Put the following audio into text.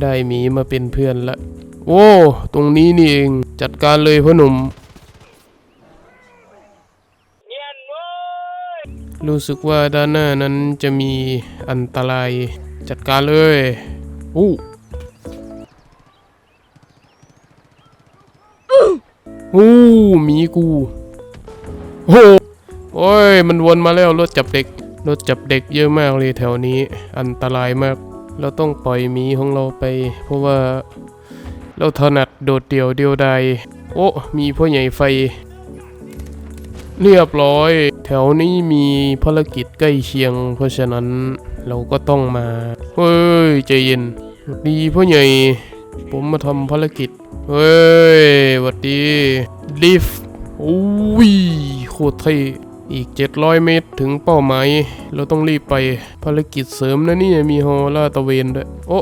ได้หมีมาเป็นเพื่อนละ โอ้ ตรงนี้นี่เอง จัดการเลยพ่อหนุ่ม รู้สึกว่าด้านหน้านั้นจะมีอันตราย จัดการเลยอู้อู้มีกูโอ้โอ้ย มันวนมาแล้วรถจับเด็ก รถจับเด็กเยอะมากเลยแถวนี้ อันตรายมาก เราต้องปล่อยหมีของเราไป เพราะว่าเราถนัดโดดเดี่ยวเดียวดายโอ้มีพ่อใหญ่ไฟ เรียบร้อย แถวนี้มีภารกิจใกล้เคียง เพราะฉะนั้นเราก็ต้องมา เฮ้ยใจเย็นสวัสดีพ่อใหญ่ ผมมาทำภารกิจ เฮ้ยสวัสดีลิฟโอ้ยโคตรเท่ อีก 700 เมตรถึงเป้าหมาย เราต้องรีบไปภารกิจเสริมนะเนี่ยมีฮอลาตะเวนด้วย โอ้